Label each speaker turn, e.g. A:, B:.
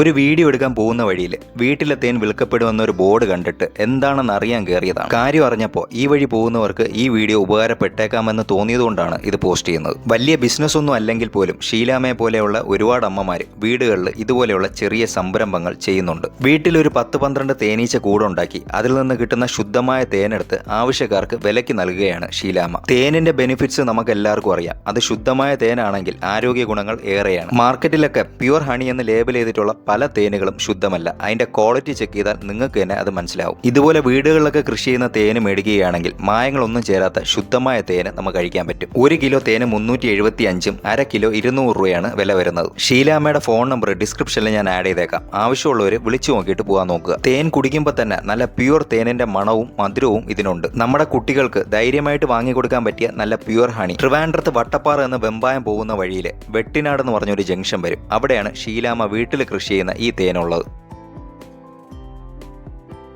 A: ഒരു വീഡിയോ എടുക്കാൻ പോകുന്ന വഴിയിൽ വീട്ടിലെ തേൻ വിൽക്കപ്പെടുമെന്ന ഒരു ബോർഡ് കണ്ടിട്ട് എന്താണെന്ന് അറിയാൻ കയറിയതാണ്. കാര്യം അറിഞ്ഞപ്പോൾ ഈ വഴി പോകുന്നവർക്ക് ഈ വീഡിയോ ഉപകാരപ്പെട്ടേക്കാമെന്ന് തോന്നിയതുകൊണ്ടാണ് ഇത് പോസ്റ്റ് ചെയ്യുന്നത്. വലിയ ബിസിനസ് ഒന്നും അല്ലെങ്കിൽ പോലും ഷീലാമയെ പോലെയുള്ള ഒരുപാട് അമ്മമാർ വീടുകളിൽ ഇതുപോലെയുള്ള ചെറിയ സംരംഭങ്ങൾ ചെയ്യുന്നുണ്ട്. വീട്ടിൽ ഒരു പത്ത് പന്ത്രണ്ട് തേനീച്ച കൂടുണ്ടാക്കി അതിൽ നിന്ന് കിട്ടുന്ന ശുദ്ധമായ തേനെടുത്ത് ആവശ്യക്കാർക്ക് വിലയ്ക്ക് നൽകുകയാണ് ഷീലാമ തേനിന്റെ ബെനിഫിറ്റ്സ് നമുക്ക് എല്ലാവർക്കും അറിയാം. അത് ശുദ്ധമായ തേനാണെങ്കിൽ ആരോഗ്യ ഗുണങ്ങൾ ഏറെയാണ്. മാർക്കറ്റിലൊക്കെ പ്യുവർ ഹണി എന്ന് ലേബൽ ചെയ്തിട്ടുള്ള പല തേനുകളും ശുദ്ധമല്ല. അതിന്റെ ക്വാളിറ്റി ചെക്ക് ചെയ്താൽ നിങ്ങൾക്ക് തന്നെ അത് മനസ്സിലാവും. ഇതുപോലെ വീടുകളിലൊക്കെ കൃഷി ചെയ്യുന്ന തേന് മേടിക്കുകയാണെങ്കിൽ മായങ്ങളൊന്നും ചേരാത്ത ശുദ്ധമായ തേന് നമുക്ക് കഴിക്കാൻ പറ്റും. ഒരു കിലോ തേന് മുന്നൂറ്റി എഴുപത്തി അഞ്ചും അര കിലോ ഇരുന്നൂറ് രൂപയാണ് വില വരുന്നത്. ഷീലാമ്മയുടെ ഫോൺ നമ്പർ ഡിസ്ക്രിപ്ഷനിൽ ഞാൻ ആഡ് ചെയ്തേക്കാം. ആവശ്യമുള്ളവർ വിളിച്ചു നോക്കിയിട്ട് പോകാൻ നോക്കുക. തേൻ കുടിക്കുമ്പോൾ തന്നെ നല്ല പ്യുവർ തേനിന്റെ മണവും മധുരവും ഇതിനുണ്ട്. നമ്മുടെ കുട്ടികൾക്ക് ധൈര്യമായിട്ട് വാങ്ങി കൊടുക്കാൻ പറ്റിയ നല്ല പ്യുവർ ഹണി ട്രിവാൻഡ്രത്ത് വട്ടപ്പാറ എന്ന വെമ്പായം പോകുന്ന വഴിയിൽ വെട്ടിനാട് എന്ന് പറഞ്ഞൊരു ജംഗ്ഷൻ വരും. അവിടെയാണ് ഷീലാമ്മ വീട്ടിൽ കൃഷി ചെയ്യുന്ന ഈ തേനുള്ളത്.